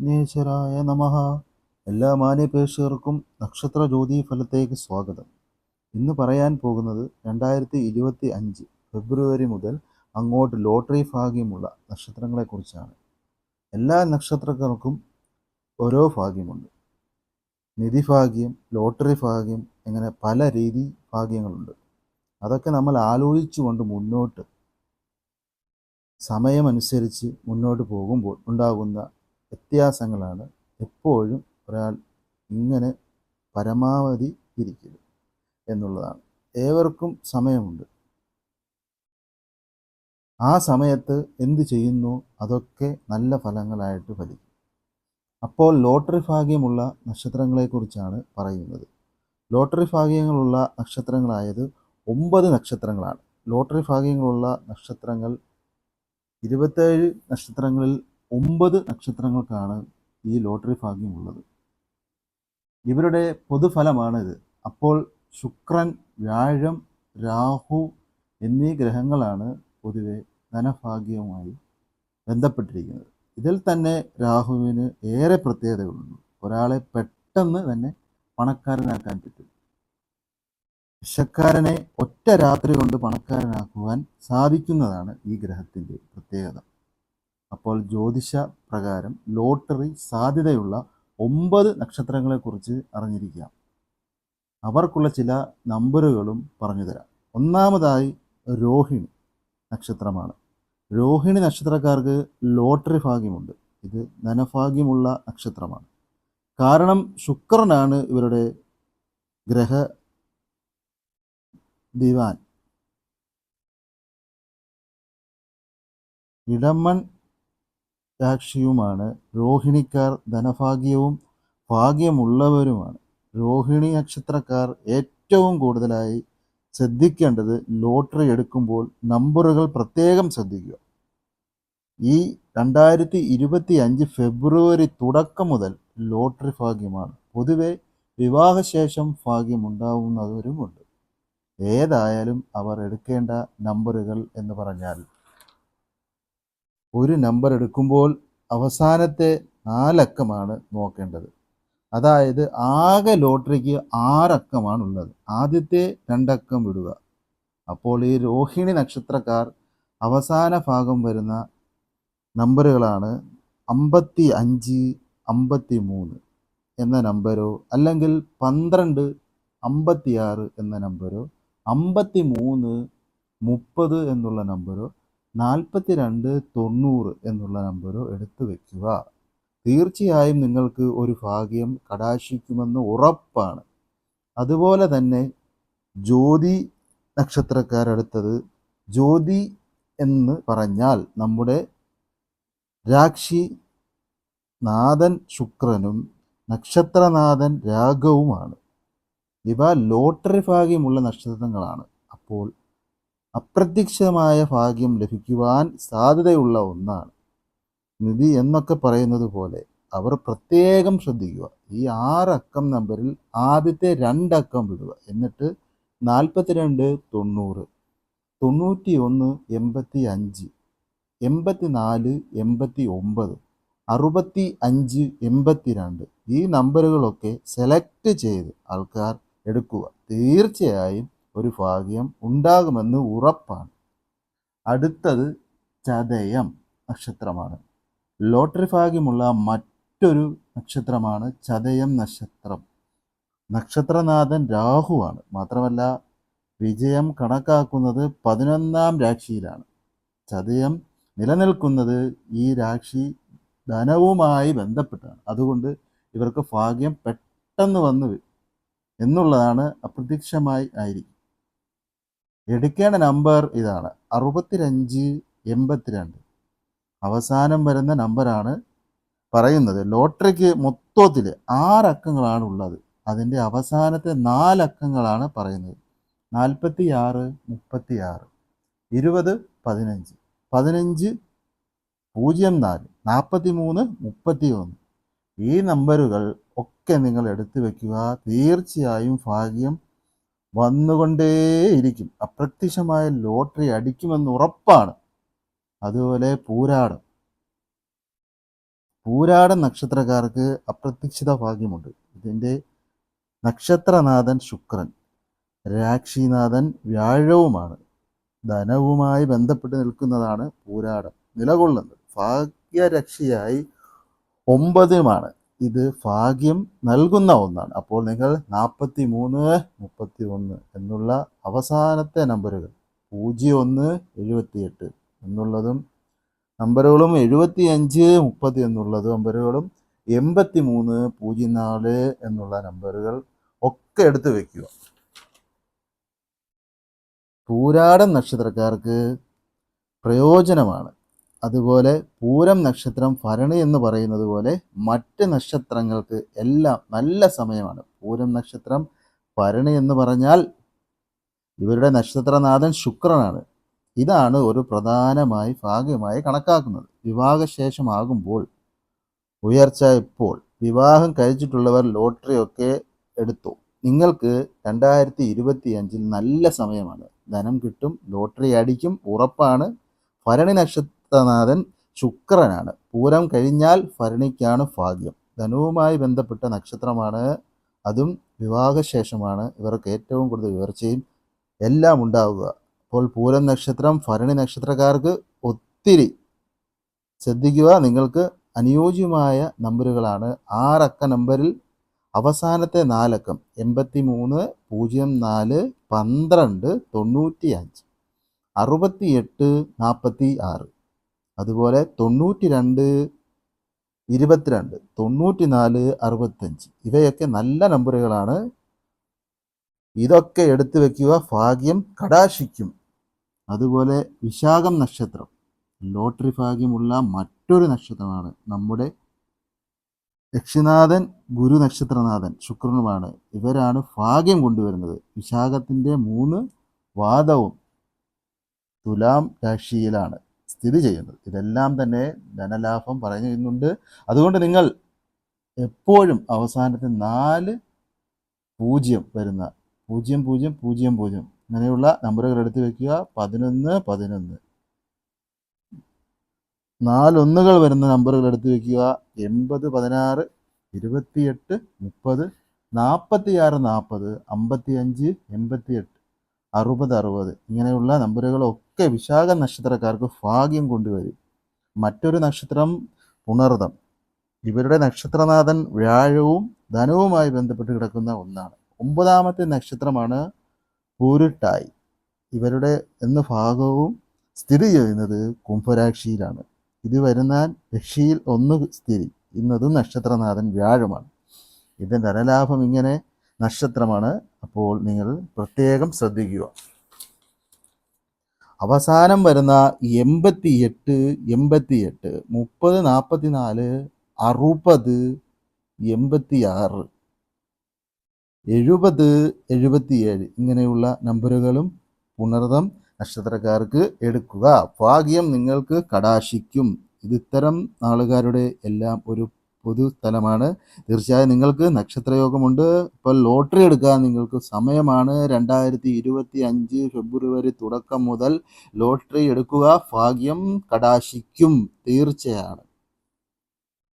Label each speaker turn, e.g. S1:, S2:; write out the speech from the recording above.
S1: വിഘ്നേശ്വരായ നമ. എല്ലാ മാന്യപേക്ഷകർക്കും നക്ഷത്ര ജ്യോതി ഫലത്തേക്ക് സ്വാഗതം. ഇന്ന് പറയാൻ പോകുന്നത് രണ്ടായിരത്തി ഇരുപത്തി അഞ്ച് ഫെബ്രുവരി മുതൽ അങ്ങോട്ട് ലോട്ടറി ഭാഗ്യമുള്ള നക്ഷത്രങ്ങളെക്കുറിച്ചാണ്. എല്ലാ നക്ഷത്രക്കാർക്കും ഓരോ ഭാഗ്യമുണ്ട്. നിധിഭാഗ്യം ലോട്ടറി ഭാഗ്യം അങ്ങനെ പല രീതി ഭാഗ്യങ്ങളുണ്ട്. അതൊക്കെ നമ്മൾ ആലോചിച്ചുകൊണ്ട് മുന്നോട്ട് സമയമനുസരിച്ച് മുന്നോട്ട് പോകുമ്പോൾ ഉണ്ടാകുന്ന വ്യത്യാസങ്ങളാണ് എപ്പോഴും ഒരാൾ ഇങ്ങനെ പരമാവധി ഇരിക്കുക എന്നുള്ളതാണ്. ഏവർക്കും സമയമുണ്ട്. ആ സമയത്ത് എന്ത് ചെയ്യുന്നു? അതൊക്കെ നല്ല ഫലങ്ങളായിട്ട് ഫലിക്കും. അപ്പോൾ ലോട്ടറി ഭാഗ്യമുള്ള നക്ഷത്രങ്ങളെക്കുറിച്ചാണ് പറയുന്നത്. ലോട്ടറി ഭാഗ്യങ്ങളുള്ള നക്ഷത്രങ്ങളായത് ഒമ്പത് നക്ഷത്രങ്ങളാണ്. ലോട്ടറി ഭാഗ്യങ്ങളുള്ള നക്ഷത്രങ്ങൾ ഇരുപത്തേഴ് നക്ഷത്രങ്ങളിൽ ഒമ്പത് നക്ഷത്രങ്ങൾക്കാണ് ഈ ലോട്ടറി ഭാഗ്യമുള്ളത് ഇവരുടെ പൊതുഫലമാണിത്. അപ്പോൾ ശുക്രൻ വ്യാഴം രാഹു എന്നീ ഗ്രഹങ്ങളാണ് പൊതുവെ ധനഭാഗ്യവുമായി ബന്ധപ്പെട്ടിരിക്കുന്നത്. ഇതിൽ തന്നെ രാഹുവിന് ഏറെ പ്രത്യേകതകളുണ്ട് ഒരാളെ പെട്ടെന്ന് തന്നെ പണക്കാരനാക്കാൻ പറ്റും. വിഷക്കാരനെ ഒറ്റ രാത്രി കൊണ്ട് പണക്കാരനാക്കുവാൻ സാധിക്കുന്നതാണ് ഈ ഗ്രഹത്തിന്റെ പ്രത്യേകത. അപ്പോൾ ജ്യോതിഷ പ്രകാരം ലോട്ടറി സാധ്യതയുള്ള ഒമ്പത് നക്ഷത്രങ്ങളെക്കുറിച്ച് അറിഞ്ഞിരിക്കാം അവർക്കുള്ള ചില നമ്പറുകളും പറഞ്ഞു തരാം. ഒന്നാമതായി രോഹിണി നക്ഷത്രമാണ്. രോഹിണി നക്ഷത്രക്കാർക്ക് ലോട്ടറി ഭാഗ്യമുണ്ട്. ഇത് ധനഭാഗ്യമുള്ള നക്ഷത്രമാണ്. കാരണം ശുക്രനാണ് ഇവരുടെ ഗ്രഹ ദിവാൻ. ഇടമൺ രാക്ഷിയുമാണ് രോഹിണിക്കാർ ധനഭാഗ്യവും ഭാഗ്യമുള്ളവരുമാണ്. രോഹിണി നക്ഷത്രക്കാർ ഏറ്റവും കൂടുതലായി ശ്രദ്ധിക്കേണ്ടത് ലോട്ടറി എടുക്കുമ്പോൾ നമ്പറുകൾ പ്രത്യേകം ശ്രദ്ധിക്കുക. ഈ രണ്ടായിരത്തി ഇരുപത്തി അഞ്ച് ഫെബ്രുവരി തുടക്കം മുതൽ ലോട്ടറി ഭാഗ്യമാണ്. പൊതുവെ വിവാഹശേഷം ഭാഗ്യമുണ്ടാവുന്നവരുമുണ്ട്. ഏതായാലും അവർ എടുക്കേണ്ട നമ്പറുകൾ എന്ന് പറഞ്ഞാൽ ഒരു നമ്പർ എടുക്കുമ്പോൾ അവസാനത്തെ നാലക്കമാണ് നോക്കേണ്ടത്. അതായത് ആകെ ലോട്ടറിക്ക് ആറക്കമാണ് ഉള്ളത് ആദ്യത്തെ രണ്ടക്കം വിടുക. അപ്പോൾ ഈ രോഹിണി നക്ഷത്രക്കാർ അവസാന ഭാഗം വരുന്ന നമ്പറുകളാണ് അമ്പത്തി അഞ്ച് അമ്പത്തി മൂന്ന് എന്ന നമ്പരോ അല്ലെങ്കിൽ പന്ത്രണ്ട് അമ്പത്തിയാറ് എന്ന നമ്പരോ അമ്പത്തി മൂന്ന് മുപ്പത് എന്നുള്ള നമ്പരോ നാൽപ്പത്തി രണ്ട് തൊണ്ണൂറ് എന്നുള്ള നമ്പർ എടുത്തു വയ്ക്കുക തീർച്ചയായും നിങ്ങൾക്ക് ഒരു ഭാഗ്യം കടാശിക്കുമെന്ന് ഉറപ്പാണ്. അതുപോലെ തന്നെ ജ്യോതി നക്ഷത്രക്കാരടുത്തത് ജ്യോതി എന്ന് പറഞ്ഞാൽ നമ്മുടെ രാക്ഷി നാഥൻ ശുക്രനും നക്ഷത്രനാഥൻ രാഗവുമാണ് ഇവ ലോട്ടറി ഭാഗ്യമുള്ള നക്ഷത്രങ്ങളാണ്. അപ്പോൾ അപ്രത്യക്ഷമായ ഭാഗ്യം ലഭിക്കുവാൻ സാധ്യതയുള്ള ഒന്നാണ്. നിധി എന്നൊക്കെ പറയുന്നത് പോലെ അവർ പ്രത്യേകം ശ്രദ്ധിക്കുക. ഈ ആറക്കം നമ്പറിൽ ആദ്യത്തെ രണ്ടക്കം വിടുക. എന്നിട്ട് നാൽപ്പത്തിരണ്ട് തൊണ്ണൂറ് തൊണ്ണൂറ്റി ഒന്ന് എൺപത്തി അഞ്ച് എൺപത്തി നാല് എൺപത്തി ഒമ്പത് അറുപത്തി അഞ്ച് എൺപത്തി രണ്ട് ഈ നമ്പറുകളൊക്കെ സെലക്ട് ചെയ്ത് ആൾക്കാർ എടുക്കുക. തീർച്ചയായും ഒരു ഭാഗ്യം ഉണ്ടാകുമെന്ന് ഉറപ്പാണ്. അടുത്തത് ചതയം നക്ഷത്രമാണ്. ലോട്ടറി ഭാഗ്യമുള്ള മറ്റൊരു നക്ഷത്രമാണ് ചതയം നക്ഷത്രം. നക്ഷത്രനാഥൻ രാഹുവാണ്. മാത്രമല്ല വിജയം കണക്കാക്കുന്നത് പതിനൊന്നാം രാശിയിലാണ്. ചതയം നിലനിൽക്കുന്നത് ഈ രാശി ധനവുമായി ബന്ധപ്പെട്ടാണ്. അതുകൊണ്ട് ഇവർക്ക് ഭാഗ്യം പെട്ടെന്ന് വന്നു എന്നുള്ളതാണ് അപ്രത്യക്ഷമായി ആയിരിക്കും. എടുക്കേണ്ട നമ്പർ ഇതാണ്. അറുപത്തിരഞ്ച് എൺപത്തിരണ്ട്. അവസാനം വരുന്ന നമ്പറാണ് പറയുന്നത്. ലോട്ടറിക്ക് മൊത്തത്തിൽ ആറക്കങ്ങളാണ് ഉള്ളത്. അതിന്റെ അവസാനത്തെ നാലക്കങ്ങളാണ് പറയുന്നത്. നാൽപ്പത്തി ആറ് മുപ്പത്തി ആറ് ഇരുപത് പതിനഞ്ച്. പതിനഞ്ച് പൂജ്യം നാല്. നാൽപ്പത്തി മൂന്ന് മുപ്പത്തി ഒന്ന് ഈ നമ്പറുകൾ ഒക്കെ നിങ്ങൾ എടുത്തു വയ്ക്കുക തീർച്ചയായും ഭാഗ്യം വന്നുകൊണ്ടേയിരിക്കും. അപ്രത്യക്ഷമായ ലോട്ടറി അടിക്കുമെന്ന് ഉറപ്പാണ്. അതുപോലെ പൂരാടം. പൂരാടൻ നക്ഷത്രക്കാർക്ക് അപ്രതീക്ഷിത ഭാഗ്യമുണ്ട്. ഇതിന്റെ നക്ഷത്രനാഥൻ ശുക്രൻ രാക്ഷിനാഥൻ വ്യാഴവുമാണ്. ധനവുമായി ബന്ധപ്പെട്ട് നിൽക്കുന്നതാണ് പൂരാടം. നിലകൊള്ളുന്നത്. ഭാഗ്യരക്ഷിയായി ഒമ്പതുമാണ് ഇത് ഭാഗ്യം നൽകുന്ന ഒന്നാണ്. അപ്പോൾ നിങ്ങൾ നാൽപ്പത്തി മൂന്ന് മുപ്പത്തി ഒന്ന് എന്നുള്ള അവസാനത്തെ നമ്പറുകൾ പൂജ്യം ഒന്ന് എഴുപത്തിയെട്ട് എന്നുള്ളതും നമ്പറുകളും എഴുപത്തി അഞ്ച് മുപ്പത്തി എന്നുള്ളത് നമ്പറുകളും എൺപത്തി മൂന്ന് പൂജ്യം നാല് എന്നുള്ള നമ്പറുകൾ ഒക്കെ എടുത്തു വയ്ക്കുക പൂരാടൻ നക്ഷത്രക്കാർക്ക് പ്രയോജനമാണ്. അതുപോലെ പൂരം നക്ഷത്രം ഭരണി എന്ന് പറയുന്നത് പോലെ മറ്റ് നക്ഷത്രങ്ങൾക്ക് എല്ലാം നല്ല സമയമാണ്. പൂരം നക്ഷത്രം ഭരണി എന്ന് പറഞ്ഞാൽ ഇവരുടെ നക്ഷത്രനാഥൻ ശുക്രനാണ്. ഇതാണ് ഒരു പ്രധാനമായി ഭാഗ്യമായി കണക്കാക്കുന്നത്. വിവാഹശേഷമാകുമ്പോൾ ഉയർച്ച ഇപ്പോൾ വിവാഹം കഴിച്ചിട്ടുള്ളവർ ലോട്ടറി ഒക്കെ എടുത്തു. നിങ്ങൾക്ക് രണ്ടായിരത്തി ഇരുപത്തി അഞ്ചിൽ നല്ല സമയമാണ്. ധനം കിട്ടും ലോട്ടറി അടിക്കും ഉറപ്പാണ്. ഭരണി നക്ഷത്രനാഥൻ ശുക്രനാണ്. പൂരം കഴിഞ്ഞാൽ ഭരണിക്കാണ് ഭാഗ്യം. ധനുവുമായി ബന്ധപ്പെട്ട നക്ഷത്രമാണ്. അതും വിവാഹശേഷമാണ്. ഇവർക്ക് ഏറ്റവും കൂടുതൽ ഉയർച്ചയും എല്ലാം ഉണ്ടാവുക. അപ്പോൾ പൂരം നക്ഷത്രം ഭരണി നക്ഷത്രക്കാർക്ക് ഒത്തിരി ശ്രദ്ധിക്കുക. നിങ്ങൾക്ക് അനുയോജ്യമായ നമ്പറുകളാണ്. ആറക്ക നമ്പറിൽ അവസാനത്തെ നാലക്കം എൺപത്തി മൂന്ന് പൂജ്യം നാല് പന്ത്രണ്ട് തൊണ്ണൂറ്റി അഞ്ച് അറുപത്തി എട്ട് നാൽപ്പത്തി ആറ് അതുപോലെ തൊണ്ണൂറ്റി രണ്ട് ഇരുപത്തിരണ്ട് തൊണ്ണൂറ്റി നാല് അറുപത്തഞ്ച് ഇവയൊക്കെ നല്ല നമ്പറുകളാണ്. ഇതൊക്കെ എടുത്തു വയ്ക്കുക ഭാഗ്യം കടാശിക്കും അതുപോലെ വിശാഖം നക്ഷത്രം. ലോട്ടറി ഭാഗ്യമുള്ള മറ്റൊരു നക്ഷത്രമാണ് നമ്മുടെ ദക്ഷിണാഥൻ ഗുരു നക്ഷത്രനാഥൻ ശുക്രനുമാണ്. ഇവരാണ് ഭാഗ്യം കൊണ്ടുവരുന്നത്. വിശാഖത്തിന്റെ മൂന്ന് വാദവും തുലാം രാശിയിലാണ്. സ്ഥിതി ചെയ്യുന്നത്. ഇതെല്ലാം തന്നെ ധനലാഭം പറയുന്നുണ്ട് അതുകൊണ്ട് നിങ്ങൾ എപ്പോഴും അവസാനത്തെ നാല് പൂജ്യം വരുന്ന പൂജ്യം പൂജ്യം പൂജ്യം പൂജ്യം അങ്ങനെയുള്ള നമ്പറുകൾ എടുത്തു വെക്കുക. പതിനൊന്ന് പതിനൊന്ന്. നാലൊന്നുകൾ വരുന്ന നമ്പറുകൾ എടുത്തു വെക്കുക. എൺപത് പതിനാറ് ഇരുപത്തിയെട്ട് മുപ്പത് നാൽപ്പത്തി ആറ് നാൽപ്പത് അമ്പത്തി അഞ്ച് എൺപത്തി എട്ട് അറുപത് അറുപത് ഇങ്ങനെയുള്ള നമ്പറുകളൊക്കെ വിശാഖ നക്ഷത്രക്കാർക്ക് ഭാഗ്യം കൊണ്ടുവരും. മറ്റൊരു നക്ഷത്രം പുണർതം ഇവരുടെ നക്ഷത്രനാഥൻ വ്യാഴവും ധനവുമായി ബന്ധപ്പെട്ട് കിടക്കുന്ന ഒന്നാണ്. ഒമ്പതാമത്തെ നക്ഷത്രമാണ് പൂരിട്ടായി. ഇവരുടെ എന്ന ഭാഗവും സ്ഥിതി ചെയ്യുന്നത് കുംഭരാക്ഷിയിലാണ് ഇത് വരുന്ന രക്ഷിയിൽ ഒന്ന് സ്ഥിതി. ഇന്നതും നക്ഷത്രനാഥൻ വ്യാഴമാണ്. ഇതിന്റെ ധനലാഭം ഇങ്ങനെ നക്ഷത്രമാണ്. അപ്പോൾ നിങ്ങൾ പ്രത്യേകം ശ്രദ്ധിക്കുക. അവസാനം വരുന്ന എൺപത്തി എട്ട് എൺപത്തി എട്ട് മുപ്പത് നാൽപ്പത്തി നാല് അറുപത് എൺപത്തി ആറ് എഴുപത് എഴുപത്തിയേഴ് ഇങ്ങനെയുള്ള നമ്പറുകളും പുണർതം നക്ഷത്രക്കാർക്ക് എടുക്കുക. ഭാഗ്യം നിങ്ങൾക്ക് കടാശിക്കും. ഇത് ഇത്തരം ആളുകാരുടെ എല്ലാം ഒരു പൊതു സ്ഥലമാണ് തീർച്ചയായും നിങ്ങൾക്ക് നക്ഷത്രയോഗമുണ്ട്. ഇപ്പോൾ ലോട്ടറി എടുക്കാൻ നിങ്ങൾക്ക് സമയമാണ്. രണ്ടായിരത്തി ഇരുപത്തി അഞ്ച് ഫെബ്രുവരി തുടക്കം മുതൽ ലോട്ടറി എടുക്കുക ഭാഗ്യം കടാശിക്കും. തീർച്ചയാണ്.